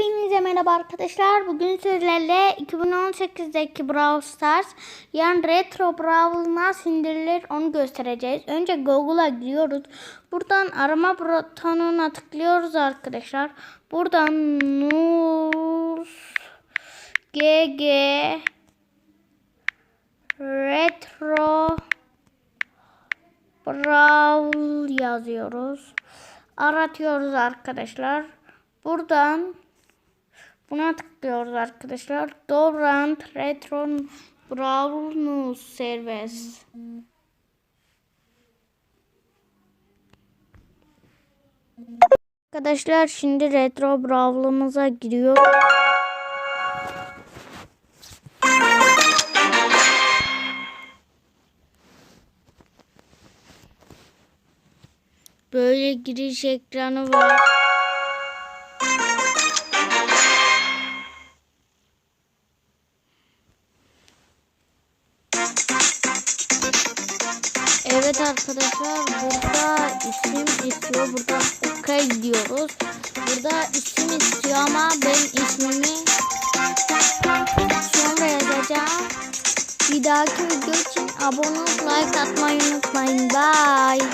Hepinize merhaba arkadaşlar. Bugün sizlerle 2018'deki Brawl Stars yani Retro Brawl nasıl indirilir onu göstereceğiz. Önce Google'a giriyoruz. Buradan arama butonuna tıklıyoruz arkadaşlar. Buradan Nus GG Retro Brawl yazıyoruz. Aratıyoruz arkadaşlar. Buradan buna tıklıyoruz arkadaşlar. Dorant Retro Brawl News. Arkadaşlar şimdi Retro Brawl'ımıza giriyor. Böyle giriş ekranı var. Evet arkadaşlar burada isim istiyor. Burada OK diyoruz. Burada isim istiyor ama ben ismimi sonra yazacağım. Bir dahaki video için abone olup like atmayı unutmayın. Bye.